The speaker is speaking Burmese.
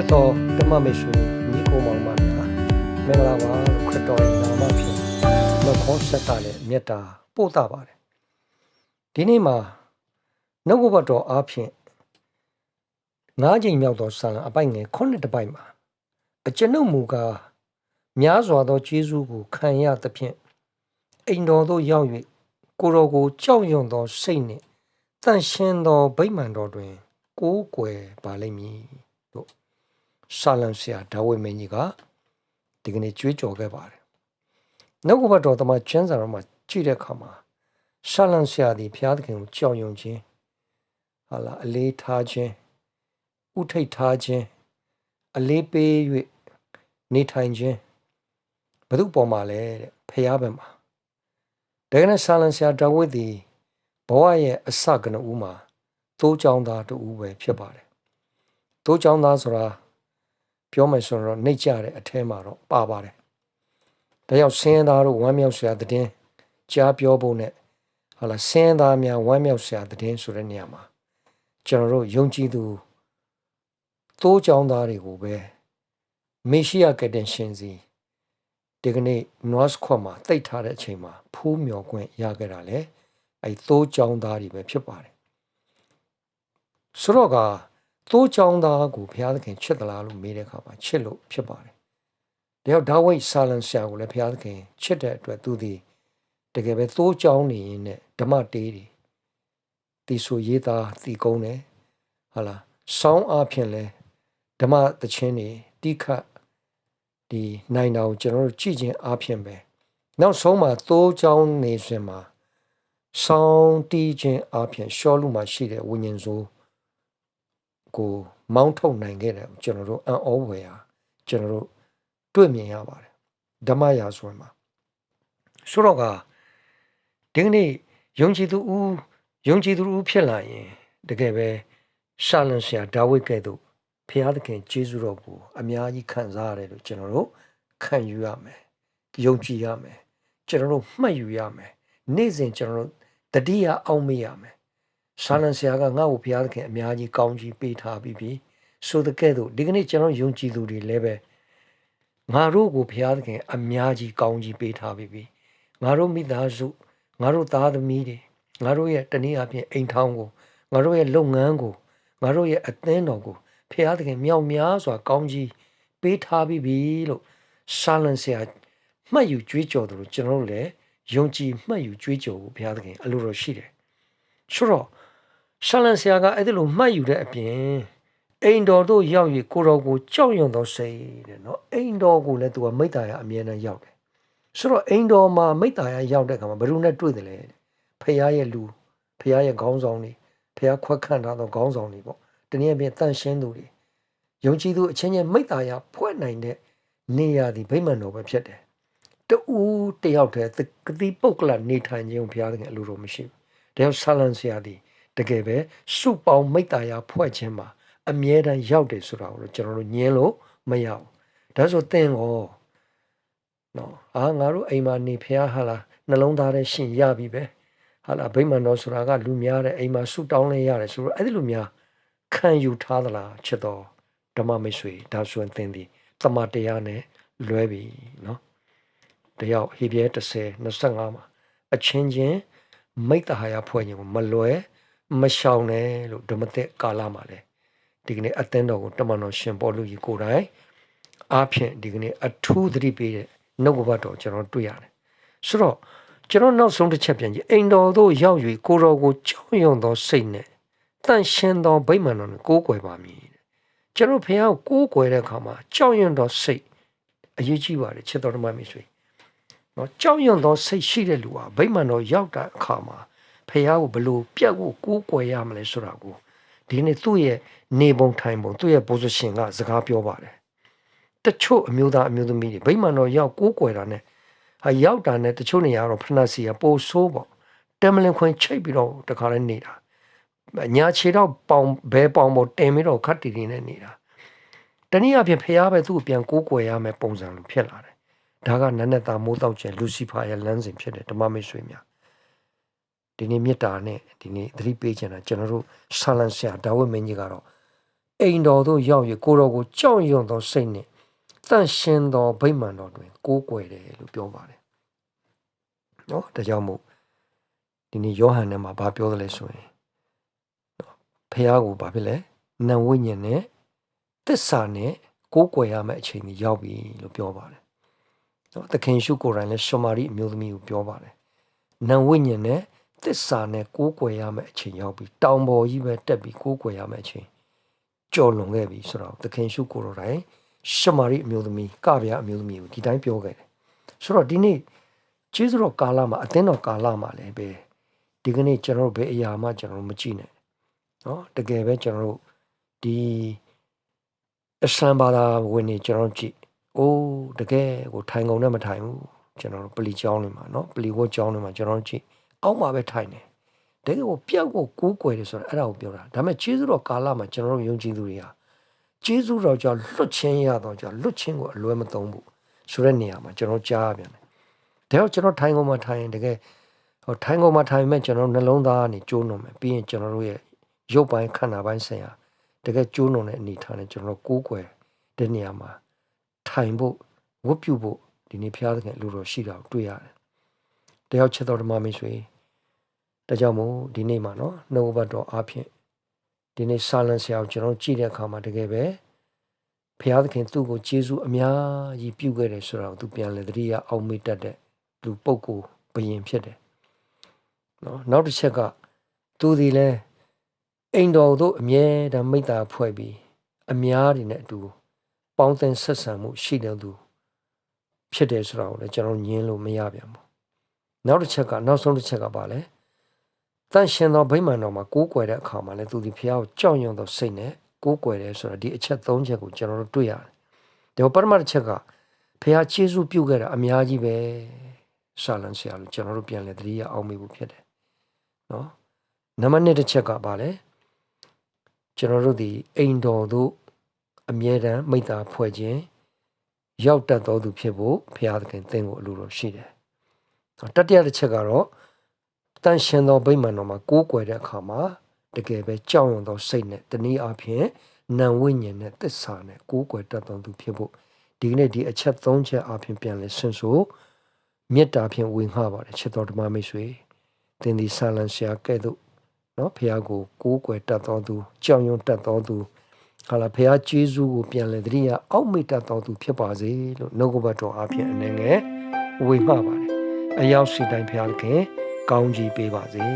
တ်တော်ဓမ္မမိတ်ဆွေညီကိုမောင်မများမင်္ဂလာပါလို့ခရစ်တော်ရဲ့နာမဖြင့်နှုတ်ခွန်းဆက်တာနဲ့မေတ္တာပို့တာပါတယ်ဒီနေ့မှာနှုတ်ကပတ်တော်အားဖြင့်ငါးချိန်မြောက်သောဆာလံအပိုက်ငယ်ခုနှစ်တစ်ပိုက်မှာအကျွန်ုပ်မူကားများစွာသောကျေးဇူးကိုခံရသဖြင့်အိမ်တော်သို့ရောက်၍ကိုယ်တော်ကိုကြောက်ရွံ့သောစိတ်နှင့်တန်ရှင်းသောဗိမာန်တော်တွင်ကိုးကွယ်ပါလိမ့်မည် လို့ဆာလံဆရာဒါဝိမင်းကြီးကဒီကနေ့ကြွေးကြော်ခဲ့ပါတယ်။နှုတ်ကပတ်တော်တမန်ကျမ်းစာတော်မှာကြည့်တဲ့အခါမှာဆာလံဆရာသည်ဘုရားသခင်ကိုကြောက်ရွံ့ခြင်းဟာလာအလေးထားခြင်းဥထိတ်ထားခြင်းအလေးပေး၍နေထိုင်ခြင်းဘု து ပေါ်မှာလဲတဲ့ဖះဘက်မှာဒါကနေ့ဆာလံဆရာဒါဝိဒ်သည်ဘဝရဲ့အစကနဦးမှာသိုးချောင်းသားတူပဲဖြစ်ပါတယ်။သိုးချောင်းသားဆိုတာ ပြောမယ်ဆိုတော့နှိတ်ကြတဲ့အထဲမှာတော့ပါပါတယ်။ဒါကြောင့်ဆင်းရဲသားတို့ဝမ်းမြောက်စရာတည်င်းကြားပြောဖို့နဲ့ဟာလာဆင်းရဲသားများဝမ်းမြောက်စရာတည်င်းဆိုတဲ့နေရာမှာကျွန်တော်တို့ယုံကြည်သူသိုးချောင်းသားတွေကိုပဲမေရှိယကတဲ့ရှင်စီဒီကနေ့ North ခွတ်မှာတိတ်ထားတဲ့အချိန်မှာဖူးမြော်ခွင့်ရခဲ့တာလေအဲသိုးချောင်းသားတွေပဲဖြစ်ပါတယ်ဆိုတော့က သိုးချောင်းသားကိုဘုရားသခင်ချစ်သလားလို့မေးတဲ့အခါမှာချစ်လို့ဖြစ်ပါတယ်။ဒါကြောင့်ဒါဝိဒ်ဆာလန်ဆရာကိုလည်းဘုရားသခင်ချစ်တဲ့အတွက်သူသည်တကယ်ပဲသိုးချောင်းနေရင်နဲ့ဓမ္မတေးတွေတီဆိုရေးသားတီကုန်းတယ်ဟာလားဆောင်းအားဖြင့်လဲဓမ္မသချင်းတွေတိခတ်ဒီနိုင်တာကိုကျွန်တော်တို့ကြည့်ခြင်းအားဖြင့်ပဲနောက်ဆုံးမှာသိုးချောင်းနေစဉ်မှာဆောင်းတီးခြင်းအားဖြင့်ရှောလူမှာရှိတဲ့ဝိညာဉ်စိုး ကိုမောင်းထုတ်နိုင်ခဲ့တယ်ကျွန်တော်တို့အံ့ဩဖွယ်ရာကျွန်တော်တို့တွေ့မြင်ရပါတယ်ဓမ္မရာဆိုရင်မှာဆိုတော့ကဒီကနေ့ယုံကြည်သူဦးယုံကြည်သူဦးဖြစ်လာရင်တကယ်ပဲရှာလန်ဆရာဒါဝိဒ်ကဲ့သို့ဖျားသခင်ကျေးဇူးတော်ကိုအများကြီးခံစားရတယ်လို့ကျွန်တော်တို့ခံယူရမယ်ယုံကြည်ရမယ်ကျွန်တော်တို့မှတ်ယူရမယ်နေ့စဉ်ကျွန်တော်တို့တတိယအောင်မေ့ရမယ် ရှာလန်ဆရာကငါ့ကိုဘုရားသခင်အများကြီးကောင်းကြီးပေးထားပြီးပြီဆိုတဲ့ကဲ့သို့ဒီကနေ့ကျွန်တော်ယုံကြည်သူတွေလည်းပဲငါတို့ကိုဘုရားသခင်အများကြီးကောင်းကြီးပေးထားပြီးပြီငါတို့မိသားစုငါတို့သားသမီးတွေငါတို့ရဲ့တနည်းအားဖြင့်အိမ်ထောင်ကိုငါတို့ရဲ့လုပ်ငန်းကိုငါတို့ရဲ့အသင်းတော်ကိုဘုရားသခင်မြောက်များစွာကောင်းကြီးပေးထားပြီးပြီလို့ရှာလန်ဆရာမှတ်ယူကြွေးကြော်တယ်လို့ကျွန်တော်တို့လည်းယုံကြည်မှတ်ယူကြွေးကြော်ဖို့ဘုရားသခင်အလိုတော်ရှိတယ်ဆိုတော့ ရှာလန်ဆရာကအဲ့ဒီလိုမှတ်ယူတဲ့အပြင်အိမ်တော်တို့ရောက်၍ကိုတော်ကိုကြောက်ရွံ့သောစိတ်တဲ့နော်အိမ်တော်ကိုလည်းသူကမိတ္တရာအမြဲတမ်းရောက်တယ်ဆိုတော့အိမ်တော်မှာမိတ္တရာရောက်တဲ့အခါမှာဘယ်သူနဲ့တွေ့တယ်လဲဖခင်ရဲ့လူဖခင်ရဲ့ခေါင်းဆောင်တွေဖခင်ခွက်ခန့်ထားသောခေါင်းဆောင်တွေပေါ့တနည်းအားဖြင့်တန်ရှင်းသူတွေယုံကြည်သူအချင်းချင်းမိတ္တရာဖွဲ့နိုင်တဲ့နေရာဒီဗိမာန်တော်ပဲဖြစ်တယ်တူတယောက်တည်းကတိပုတ်ကလနေထိုင်ခြင်းဘုရားသခင်အလိုတော်မရှိဘူး။ဒါကြောင့်ဆာလန်ဆရာဒီ တကယ်ပဲစုပေါင်းမိတ္တရာဖွဲ့ခြင်းမှာအမြဲတမ်းရောက်တယ်ဆိုတာကိုကျွန်တော်တို့ညင်းလို့မရဘူးဒါဆိုသင်ကိုနော်အာငါတို့အိမ်မှာနေဖះဟာလားနှလုံးသားနဲ့ရှင်ရပြီပဲဟာလားဗိမာန်တော်ဆိုတာကလူများတဲ့အိမ်မှာဆုတောင်းလဲရတယ်ဆိုတော့အဲ့ဒီလူများခံယူထားသလားချစ်တော်ဓမ္မမိတ်ဆွေဒါဆိုရင်သင်သည်တမန်တရားနဲ့လွဲပြီနော်တယောက်ဟေပြဲ30 25မှာအချင်းချင်းမိတ္တဟာယဖွဲ့ခြင်းကိုမလွဲ မရှောင်နဲ့လို့ဓမ္မသက်ကာလမှာလဲဒီကနေ့အသင်းတော်ကိုတမန်တော်ရှင်ပေါ်လူကြီးကိုယ်တိုင်အားဖြင့်ဒီကနေ့အထူးသတိပေးတဲ့နှုတ်ကပတ်တော်ကျွန်တော်တွေ့ရတယ်ဆိုတော့ကျွန်တော်နောက်ဆုံးတစ်ချက်ပြန်ကြည့်အိမ်တော်သို့ရောက်၍ကိုတော်ကိုကြောက်ရွံ့သောစိတ်နဲ့တန့်ရှင်းသောဗိမာန်တော်ကိုကိုးကွယ်ပါမည်ကျွန်တော်ဖះကိုကိုးကွယ်တဲ့အခါမှာကြောက်ရွံ့သောစိတ်အရေးကြီးပါတယ်ချစ်တော်ဓမ္မမိတ်ဆွေနော်ကြောက်ရွံ့သောစိတ်ရှိတဲ့လူဟာဗိမာန်တော်ရောက်တဲ့အခါမှာ ဖះကိုဘလို့ပြတ်ကိုကိုးကွယ်ရမလဲဆိုတာကိုဒီနေ့သူ့ရဲ့နေပုံထိုင်ပုံသူ့ရဲ့ position ကစကားပြောပါတယ်တချို့အမျိုးသားအမျိုးသမီးတွေဗိမာန်တော်ရောက်ကိုးကွယ်တာနဲ့ဟာရောက်တာနဲ့တချို့နေရာတော့ဖဏစီကပိုဆိုးပေါ့တမလင်ခွင်ချိတ်ပြီးတော့တခါလဲနေတာညာခြေတော့ပေါင်ဘဲပေါင်ပေါ်တင်ပြီးတော့ခတ်တီတီနဲ့နေတာတနည်းအားဖြင့်ဖះပဲသူ့ကိုပြန်ကိုးကွယ်ရမယ်ပုံစံလိုဖြစ်လာတယ်ဒါကနတ်နဲ့သားမိုးတောက်ကျဲလူစီဖာရဲ့လမ်းစဉ်ဖြစ်တယ်ဓမ္မမိတ်ဆွေများ ဒီနေ့မေတ္တာနဲ့ဒီနေ့သတိပေးချင်တာကျွန်တော်တို့ဆာလန်ဆရာဒါဝိမင်းကြီးကတော့အိမ်တော်သို့ရောက်၍ကိုတော်ကိုကြောက်ရွံ့သောစိတ်နှင့်တန့်ရှင်းသောဗိမာန်တော်တွင် ကိုးကွယ်တယ်လို့ပြောပါတယ်နော်ဒါကြောင့်မို့ဒီနေ့ယောဟန်ထဲမှာဗာပြောတယ်လဲဆိုရင်နော်ဖះကိုဗာဖြစ်လဲနံဝိညာဉ်နဲ့တစ္ဆာနဲ့ကိုးကွယ်ရမယ့်အချိန်ကြီးရောက်ပြီလို့ပြောပါတယ်နော်သခင်ရှုကိုယ်တိုင်လဲရှမာရိအမျိုးသမီးကိုပြောပါတယ်နံဝိညာဉ်နဲ့ တစ္ဆာနဲ့ကိုးကွယ်ရမယ့်အချိန်ရောက်ပြီတောင်ပေါ်ကြီးပဲတက်ပြီးကိုးကွယ်ရမယ့်အချိန်ကြော်လွန်ခဲ့ပြီဆိုတော့သခင်ရှုကိုယ်တော်တိုင်ရှမာရိအမျိုးသမီးကဗျာအမျိုးသမီးကိုဒီတိုင်းပြောခဲ့တယ်ဆိုတော့ဒီနေ့ကျေးဇူးတော်ကာလမှာအသင်းတော်ကာလမှာလည်းပဲဒီကနေ့ကျွန်တော်တို့ဘယ်အရာမှကျွန်တော်တို့မကြည့်နဲ့နော်တကယ်ပဲကျွန်တော်တို့ဒီအစံဘာသာဝင်နေကျွန်တော်တို့ကြည့်အိုးတကယ်ကိုထိုင်ကုန်နဲ့မထိုင်ဘူးကျွန်တော်တို့ပလီကျောင်းနေမှာနော်ပလီဝတ်ကျောင်းနေမှာကျွန်တော်တို့ကြည့် အောက်မှာပဲထိုင်တယ်တကယ်ကိုပျောက်ကိုကိုးကွယ်တယ်ဆိုတော့အဲ့ဒါကိုပြောတာဒါပေမဲ့ကျေးဇူးတော်ကာလမှာကျွန်တော်တို့ယုံကြည်သူတွေဟာကျေးဇူးတော်ကြောင့်လွတ်ချင်းရတော့ကြောင့်လွတ်ချင်းကိုအလွဲမသုံးဘူးဆိုတဲ့နေရာမှာကျွန်တော်ကြားရပြန်တယ်ဒါကြောင့်ကျွန်တော်ထိုင်ကုန်မှာထိုင်ရင်တကယ်ဟိုထိုင်ကုန်မှာထိုင်မဲ့ကျွန်တော်နှလုံးသားကနေကျိုးနှုံမယ်ပြီးရင်ကျွန်တော်တို့ရဲ့ရုပ်ပိုင်းခန္ဓာပိုင်းဆိုင်ရာတကယ်ကျိုးနှုံတဲ့အနေထားနဲ့ကျွန်တော်ကိုးကွယ်တဲ့နေရာမှာထိုင်ဖို့ဝတ်ပြုဖို့ဒီနေ့ဘုရားသခင်လူတော်ရှိတာကိုတွေ့ရတယ် တယောက်ချက်တော်ဓမ္မမိတ်ဆွေဒါကြောင့်မို့ဒီနေ့မှာနော်နှုတ်ဘတ်တော်အားဖြင့်ဒီနေ့ဆာလန်ဆရာကိုကျွန်တော်ကြည့်တဲ့အခါမှာတကယ်ပဲဘုရားသခင်သူ့ကိုကျေးဇူးအများကြီးပြုခဲ့တယ်ဆိုတာကိုသူပြန်လဲတတိယအောက်မေ့တတ်တဲ့လူပုဂ္ဂိုလ်ဘယင်ဖြစ်တယ်နော်နောက်တစ်ချက်ကသူဒီလဲအိမ်တော်တို့အမြဲတမ်းမိတ္တာဖွဲ့ပြီးအများတွေနဲ့အတူပေါင်းသင်းဆက်ဆံမှုရှိတဲ့သူဖြစ်တယ်ဆိုတာကိုလည်းကျွန်တော်ညင်းလို့မရပြန်ဘူး နောက်တစ်ချက်ကနောက်ဆုံးတစ်ချက်ကပါလဲတန်ရှင်သောဗိမာန်တော်မှာကိုးကွယ်တဲ့အခါမှာလည်းသူဒီဖះကိုကြောက်ရွံ့သောစိတ်နဲ့ကိုးကွယ်တယ်ဆိုတော့ဒီအချက်၃ချက်ကိုကျွန်တော်တို့တွေ့ရတယ်ဒါပထမတစ်ချက်ကဖះကျေးဇူးပြုခဲ့တာအများကြီးပဲရှာလန်ဆရာလို့ကျွန်တော်တို့ပြန်လဲတတိယအောင်မိဖို့ဖြစ်တယ်နော်နံပါတ်1တစ်ချက်ကပါလဲကျွန်တော်တို့ဒီအိမ်တော်တို့အမြဲတမ်းမိတ္တာဖွဲ့ခြင်းရောက်တတ်တော်သူဖြစ်ဖို့ဘုရားသခင်သင်ကိုအလိုတော်ရှိတယ်။ တတိယတစ်ချက်ကတော့တန်ရှင်သောဗိမာန်တော်မှာကိုးကွယ်တဲ့အခါမှာတကယ်ပဲကြောက်ရွံ့သောစိတ်နဲ့တနည်းအားဖြင့်နံဝိညာဉ်နဲ့သစ္စာနဲ့ကိုးကွယ်တတ်တော်သူဖြစ်ဖို့ဒီကနေ့ဒီအချက်၃ချက်အားဖြင့်ပြန်လဲဆွင့်ဆိုမေတ္တာဖြင့်ဝင်ငှပါတယ်ချစ်တော်ဓမ္မမိတ်ဆွေသင်ဒီဆာလန်ဆရာကဲ့သို့နော်ဖះကိုကိုးကွယ်တတ်တော်သူကြောက်ရွံ့တတ်တော်သူဟာလာဖះကျေးဇူးကိုပြန်လဲတတိယအောက်မေ့တတ်တော်သူဖြစ်ပါစေလို့နှုတ်ကပတ်တော်အားဖြင့်အနေငယ်ဝေမှပါတယ် အရောက်စီတိုင်းဖះခင် ကောင်းကြီးပေးပါစေ